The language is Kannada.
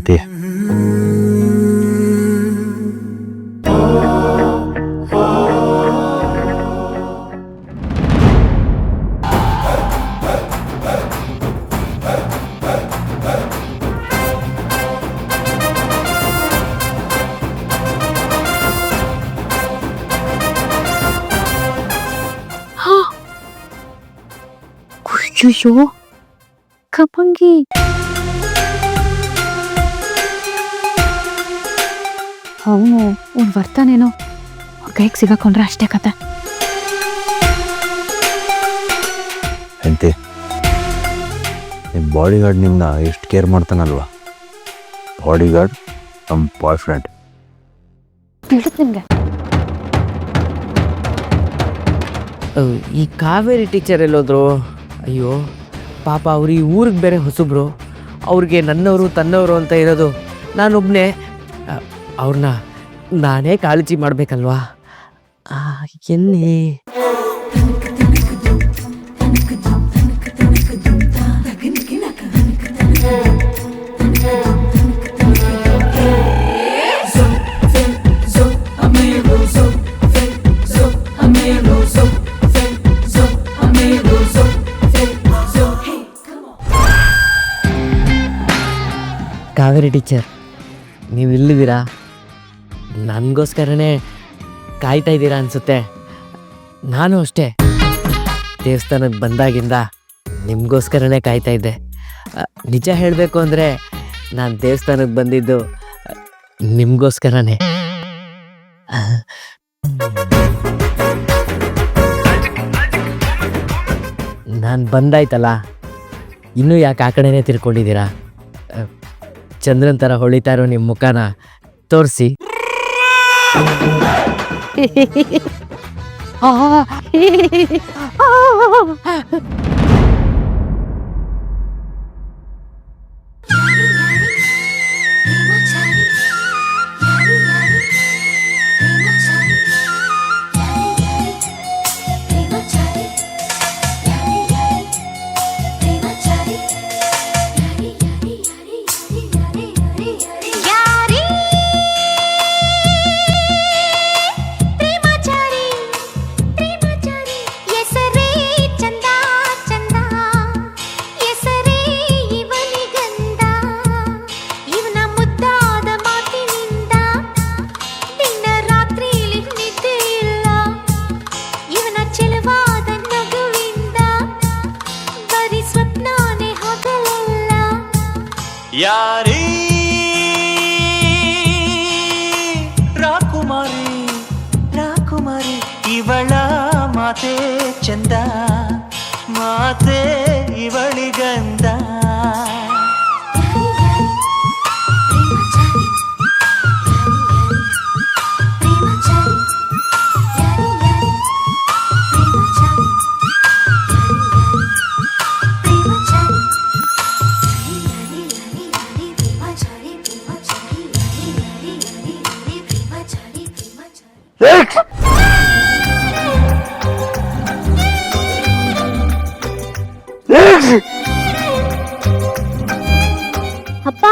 ಹೆಂಡತಿ ಅಯ್ಯೋ ಕಪಂಗಿ ಅವನು ಅವ್ನು ಬರ್ತಾನೇನೋ ಅವ್ರ ಕೈಗೆ ಸಿಗಾಕೊಂಡ್ರೆ ಅಷ್ಟೇ ಕತೆ. ಹೆಂಡತಿ ನಿಮ್ಮ ಬಾಡಿಗಾರ್ಡ್ ನಿಮ್ಮನ್ನ ಎಷ್ಟು ಕೇರ್ ಮಾಡ್ತಾನಲ್ವಾ? ಬಾಡಿಗಾರ್ಡ್ ನಮ್ಮ ಬಾಯ್ ಫ್ರೆಂಡ್ ತಿಳಿದ್ ನಿಮಗೆ ಈ ಕಾವೇರಿ ಟೀಚರ್ ಎಲ್ಲೋದ್ರು ಅಯ್ಯೋ ಪಾಪ ಅವ್ರು ಈ ಊರಿಗೆ ಬೇರೆ ಹೊಸಬ್ರು ಅವ್ರಿಗೆ ನನ್ನವರು ತನ್ನವರು ಅಂತ ಇರೋದು ನಾನೊಬ್ಬನೇ ಅವ್ರನ್ನ ನಾನೇ ಕಾಳಜಿ ಮಾಡಬೇಕಲ್ವಾ? ಎಲ್ಲಿ? ಕಾವೇರಿ ಟೀಚರ್ ನೀವು ಇಲ್ಲಿದ್ದೀರಾ ನನಗೋಸ್ಕರನೇ ಕಾಯ್ತಾ ಇದ್ದೀರಾ ಅನಿಸುತ್ತೆ. ನಾನು ಅಷ್ಟೇ. ದೇವಸ್ಥಾನಕ್ಕೆ ಬಂದಾಗಿಂದ ನಿಮಗೋಸ್ಕರನೇ ಕಾಯ್ತಾ ಇದ್ದೆ. ನಿಜ ಹೇಳಬೇಕು ಅಂದರೆ ನಾನು ದೇವಸ್ಥಾನಕ್ಕೆ ಬಂದಿದ್ದು ನಿಮಗೋಸ್ಕರನೇ. ನಾನು ಬಂದಾಯ್ತಲ್ಲ. ಇನ್ನೂ ಯಾಕೆ ಆ ಕಡೆನೇ ತಿರ್ಕೊಂಡಿದ್ದೀರಾ? ಚಂದ್ರನ್ ಥರ ಹೊಳಿತಾ ಇರೋ ನಿಮ್ಮ ಮುಖನ ತೋರಿಸಿ. 아, 아, ಯಾರೀ ರಾಕುಮಾರಿ ರಾಕುಮಾರಿ ಇವಳ ಮಾತೆ ಚಂದ ಮಾತೆ ಇವಳಿಗಂದ ಅಪ್ಪ!